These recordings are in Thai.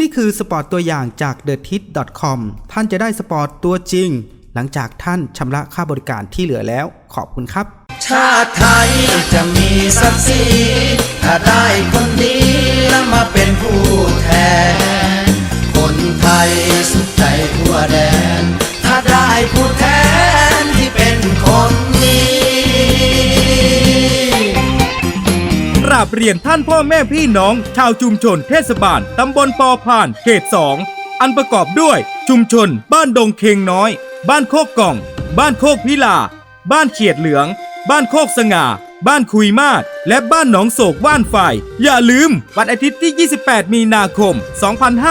นี่คือสปอร์ตตัวอย่างจาก t h e t i t c o m ท่านจะได้สปอร์ตตัวจริง หลังจากท่านชำระค่าบริการที่เหลือแล้ว ขอบคุณครับ ชาติไทยจะมีศักดิ์ศรีถ้าได้คนดีแล้วมาเป็นผู้แทน คนไทยสุขใจทั่วแดน เรียนท่านพ่อแม่พี่น้อง ชาวชุมชนเทศบาลตำบลปอพานเขต2อันประกอบด้วยชุมชน บ้านดงเคงน้อย บ้านโคกกล่อง บ้านโคกพิลา บ้านเขียดเหลือง บ้านโคกสง่า บ้านคุยมาศและบ้านหนองโศกว่านฝ่าย อย่าลืม วันอาทิตย์ที่ 28 มีนาคม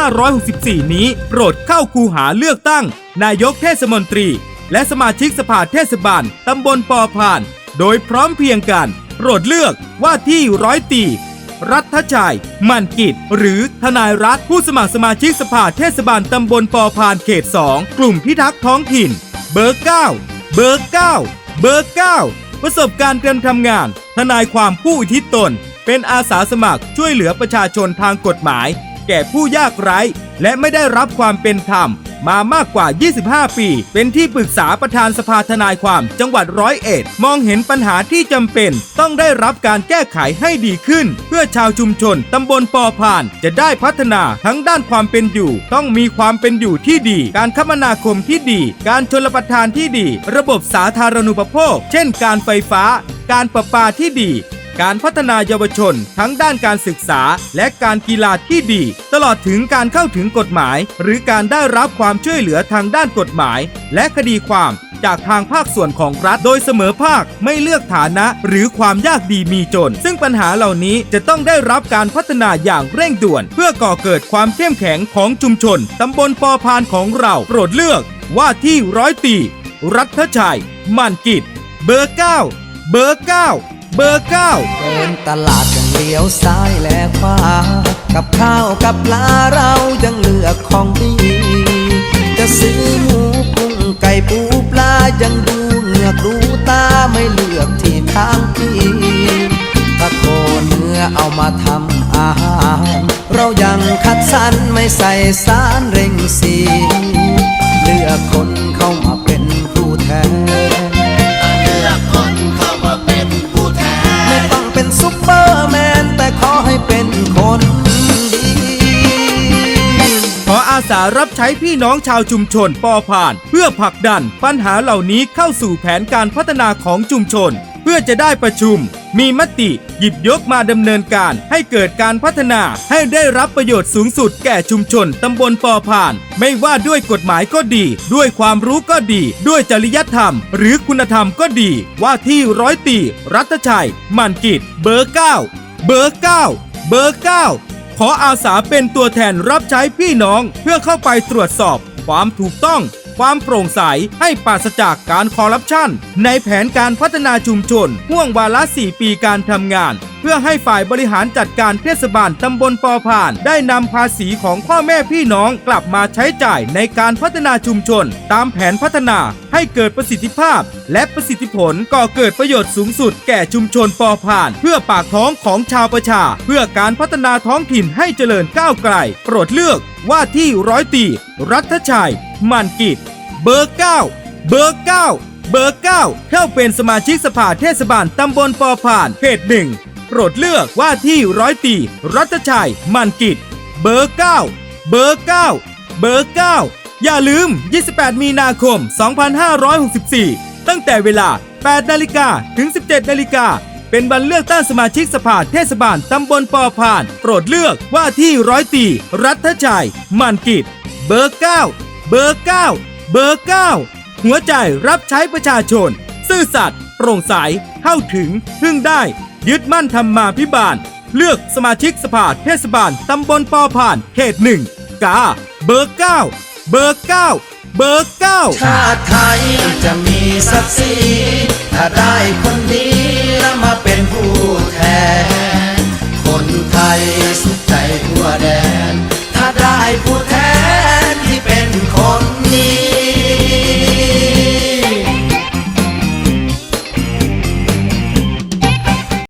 2564 นี้ โปรดเข้าคูหาเลือกตั้ง นายกเทศมนตรี และสมาชิกสภาเทศบาลตำบลปอพาน โดยพร้อมเพียงกัน ปรดเลือกว่าที่ร้อยตี รัฐชัย มันกิจ หรือทนายรัฐผู้สมัครสมาชิกสภาเทศบาลตำบลปอพานเขต 2 กลุ่มพิทักษ์ท้องถิ่น เบอร์ 9 เบอร์ 9 เบอร์ 9 ประสบการณ์การทำงาน ทนายความผู้อุทิศตน เป็นอาสาสมัครช่วยเหลือประชาชนทางกฎหมาย แก่ผู้ยากไร้ และไม่ได้รับความเป็นธรรม มามากกว่า 25 ปี เป็นที่ปรึกษาประธานสภาทนายความจังหวัดร้อยเอ็ด มองเห็นปัญหาที่จำเป็น ต้องได้รับการแก้ไขให้ดีขึ้น เพื่อชาวชุมชนตำบลปอพาน จะได้พัฒนาทั้งด้านความเป็นอยู่ ต้องมีความเป็นอยู่ที่ดี การคมนาคมที่ดี การชลประทานที่ดี ระบบสาธารณูปโภค เช่น การไฟฟ้า การประปาที่ดี การพัฒนายาวชน ทั้งด้านการศึกษา และการกีฬาที่ดี ตลอดถึงการเข้าถึงกฎหมาย หรือการได้รับความช่วยเหลือทางด้านกฎหมาย และคดีความจากทางภาคส่วนของรัฐโดยเสมอภาคไม่เลือกฐานะหรือความยากดีมีจน ซึ่งปัญหาเหล่านี้จะต้องได้รับการพัฒนาอย่างเร่งด่วน เพื่อก่อเกิดความเข้มแข็งของชุมชน ตำบลปอพานของเราโปรดเลือก ว่าที่ร้อยตี รัฐชัย มันกิจ เบอร์ 9 เบอร์ 9 เบอร์9เดินตลาดยังเลี้ยวซ้ายและขวา กับข้าวกับปลาเรายังเลือกของดี จะซื้อหมูกุ้งไก่ปูปลายังดูเหงือกดูตาไม่เลือกที่ทางพี่ถ้าโคเนื้อเอามาทำอาหาร เรายังคัดสรรไม่ใส่สารเร่งสี เลือกคนเข้ามาเป็นผู้แทน อาสารับใช้พี่น้องชาวชุมชนปอผ่าน เพื่อผลักดันปัญหาเหล่านี้เข้าสู่แผนการพัฒนาของชุมชน เพื่อจะได้ประชุม มีมติหยิบยกมาดำเนินการให้เกิดการพัฒนาให้ได้รับประโยชน์สูงสุดแก่ชุมชนตำบลปอผ่าน ไม่ว่าด้วยกฎหมายก็ดี ด้วยความรู้ก็ดี ด้วยจริยธรรม หรือคุณธรรมก็ดี ว่าที่ร้อยตีรัตชัย มันกิจ เบอร์ 9 เบอร์ 9 เบอร์ 9 ขออาสาเป็นตัวแทนรับใช้พี่น้องเพื่อเข้าไปตรวจสอบ ความถูกต้อง ความโปร่งใสให้ปราศจากการคอร์รัปชันในแผนการพัฒนาชุมชนห่วงวาระ 4 ปีการทำงาน เพื่อให้ฝ่ายบริหารจัดการเทศบาลตำบลปอผ่าน ได้นำภาษีของพ่อแม่พี่น้องกลับมาใช้จ่ายในการพัฒนาชุมชน ตามแผนพัฒนาให้เกิดประสิทธิภาพ และประสิทธิผลก่อเกิดประโยชน์สูงสุดแก่ชุมชนปอผ่าน เพื่อปากท้องของชาวประชา เพื่อการพัฒนาท้องถิ่นให้เจริญก้าวไกล โปรดเลือกว่าที่ร้อยตีรัฐชัยมันกิจ เบอร์ 9 เบอร์ 9 เบอร์ 9 เข้าเป็นสมาชิกสภาเทศบาลตำบลปอผ่านเขตหนึ่ง ปรดเลือกว่าที่ร้อยตีรัฐชัยมันกิจ เบอร์ 9 เบอร์ 9 เบอร์ 9 อย่าลืม 28 มีนาคม 2564 ตั้งแต่เวลา 8 นาฬิกาถึง 17 นาฬิกาเป็นวันเลือกตั้งสมาชิกสภาเทศบาลตำบลปอผ่าน โปรดเลือกว่าที่ร้อยตีรัฐชัย มันกิจ เบอร์ 9 เบอร์ 9 เบอร์ 9 หัวใจรับใช้ประชาชน ซื่อสัตย์โปร่งใสเข้าถึงพึ่งได้ ยึดมั่นธรรมาพิบาล เลือกสมาชิกสภาเทศบาลตำบลปอผ่านเขตหนึ่งกา เบอร์เก้าเบอร์เก้าเบอร์เก้าชาติไทยจะมีศักดิ์ศรีถ้าได้คนดีแล้วมาเป็นผู้แทน คนไทยสุขใจทั่วแดน ถ้าได้ผู้